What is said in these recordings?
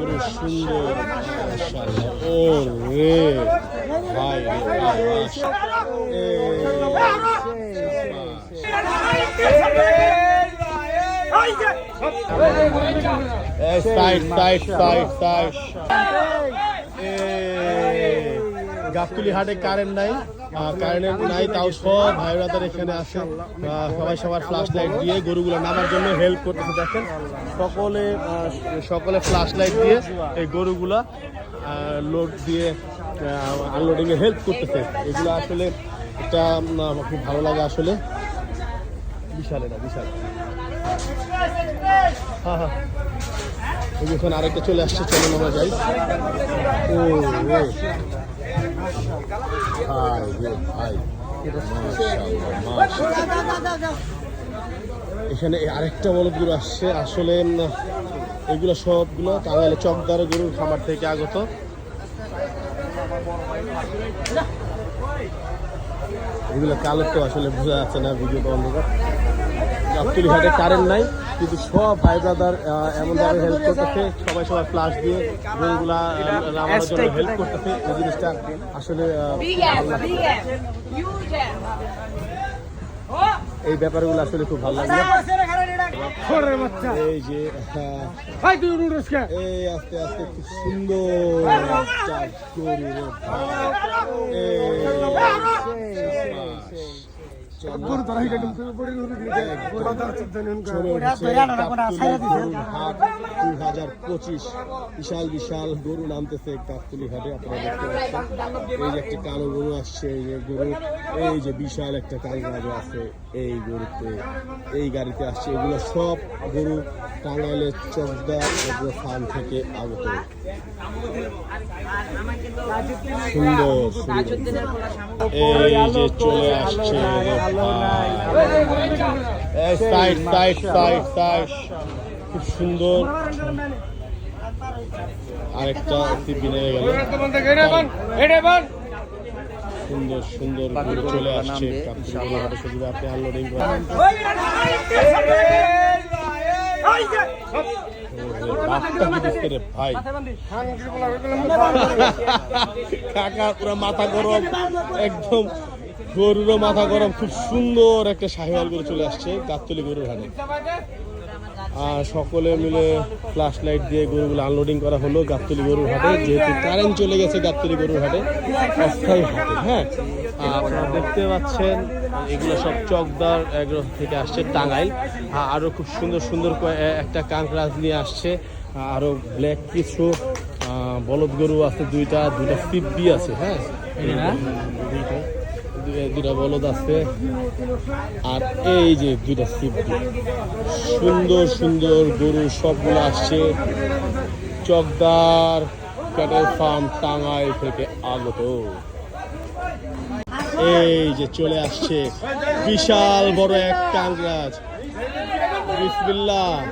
পুরো সুন্দর। ও রে ভাই সাইড সাইড সাইড হাটে কারেন্ট নাই। কারেন্ট নাই তাও সব ভাই ব্রাদার এখানে আসে। সবাই সবার ফ্ল্যাশ লাইট দিয়ে গরুগুলো নামার জন্য হেল্প করতেছে দেখেন। সকলে সকলে ফ্ল্যাশ লাইট দিয়ে এই গরুগুলা লোড দিয়ে আনলোডিং এ হেল্প করতেছে। এগুলো আসলে এটা আমার খুব ভালো লাগে আসলে। বিশাল এটা বিশাল। হ্যাঁ হ্যাঁ ওই আরেকটা চলে আসছে চলুন আমরা যাই। ও ও। এখানে আরেকটা বলদ গরু আসছে। আসলে এগুলো সবগুলো টাঙ্গাইলে চকদার গরুর খামার থেকে আগত। এগুলো কালো তো আসলে বোঝা যাচ্ছে না ভিডিও অন্ধকার। কারেন্ট নাই। কিন্তু সব ভাই ব্রাদার এমনভাবে হেল্প করতেছে সবাই সবাই ফ্লাশ দিয়ে গরুগুলা আহ, নামানোর জন্য হেল্প করতেছে এই জিনিসটা আসলে. এই ব্যাপারগুলো আসলে খুব ভালো লাগে এই যে হ্যাঁ, এই আস্তে আস্তে খুব সুন্দর বিশাল বিশাল গরু নামতেছে কাকতুলি ঘাটে, আপনারা এই যে একটা কালো গরু আসছে গরু, এই যে বিশাল একটা কালগাজ আছে এই গরুতে, এই গাড়িতে আসছে। এগুলো সব গরু টাঙ্গাইলের চকদা এগুলো ফার্ম থেকে আগত। সুন্দর সুন্দর। এই যে চলে আসছে সাইড সাইড সাইড সাইড খুব সুন্দর আরেকটা টিপি নিয়ে গেল সুন্দর সুন্দর চলে আসছে আপনি মাথা গরম একদম গরুরও মাথা গরম খুব সুন্দর একটা শাহিওয়াল গরু চলে আসছে গাবতলি গরুর হাটে। আর সকলে মিলে ফ্লাশ লাইট দিয়ে গরুগুলো আনলোডিং করা হলো গাবতলি গরুর হাটে যেহেতু কারেন্ট চলে গেছে গাবতলি গরুর হাটে অস্থায়ী হাটে হ্যাঁ? আপনারা দেখতে পাচ্ছেন এগুলো সব চকদার এগুলো থেকে আসছে টাঙ্গাইল। আর আরও খুব সুন্দর সুন্দর একটা কাঁকড়াজ নিয়ে আসছে আরও ব্ল্যাক কিছু আহ, বলদ গরু আছে দুইটা দুইটা সিপি আছে হ্যাঁ? দুইটা দু- দুইটা বলদ আছে। আর এই যে দুইটা সিপি সুন্দর সুন্দর গরু সবগুলো আসছে। চকদার ক্যাটেল ফার্ম টাঙ্গাই থেকে আগত। এই যে চলে আসছে বিশাল বড় এক কাংরাজ বিসমিল্লাহ।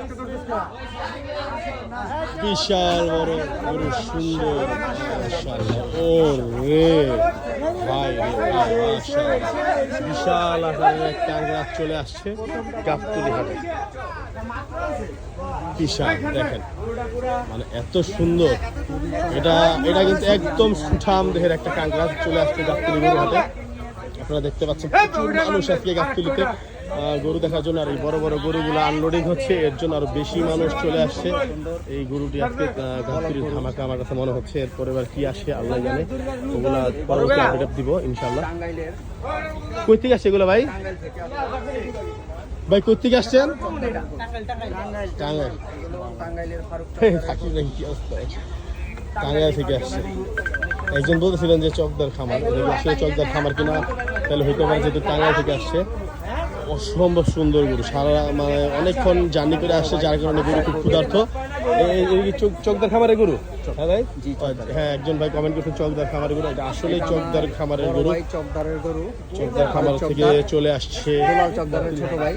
বিশাল বড় সুন্দর। ও রে বিশাল আকারের এক কাংরাজ চলে আসছে গাবতলি হাটে বিশাল দেখেন মানে এত সুন্দর এটা এটা কিন্তু একদম সুঠাম দেহের একটা কাঁকড়া চলে আসছে গাবতলি হাটে আপনারা দেখতে পাচ্ছেন প্রচুর মানুষ আজকে গাবতলিতে গরু দেখার জন্য আর এই বড় বড় গরুগুলো আনলোডিং হচ্ছে এর জন্য আরও বেশি মানুষ চলে আসছে। এই গরুটি আজকে আহ, ধামাকা আমার কাছে মনে হচ্ছে এরপরে এবার কি আসে আল্লাহ জানে। ওগুলা পরবর্তী আপডেট দিব ইনশাল্লাহ কই থেকে আসছে এগুলো ভাই? ভাই কই থেকে আসছেন? টাঙ্গাইল। থাকি আসছে। একজন বলতেছিলেন যে চকদার খামার আসলে চকদার খামার কিনা তাহলে হইতে পারে যেহেতু টাঙ্গাইল থেকে আসছে। অসম্ভব সুন্দর গরু। সারা মানে অনেকক্ষণ জার্নি করে আসছে যার কারণে গরু খুব ক্ষুধার্থ চকদার খামারের গরু? হ্যাঁ ভাই? হ্যাঁ একজন ভাই কমেন্ট করছেন চকদার খামারের গরু। এটা আসলেই চকদার খামারের গরু। চকদারের গরু। চকদার খামার থেকে চলে আসছে। চকদারের ছোট ভাই।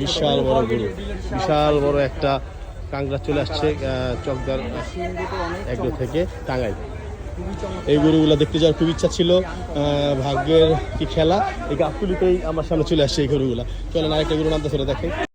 বিশাল বড় গরু। বিশাল বড় একটা কাংড়া চলে আসছে চকদার এগুলো থেকে টাঙ্গাইল এই গরুগুলো দেখতে যাওয়ার খুব ইচ্ছা ছিল ভাগ্যের কি খেলা, এই গাবতুলিতেই আমার সামনে চলে আসছে এই গরুগুলা। চলেন আরেকটা গরু নামতে সেটা দেখেন।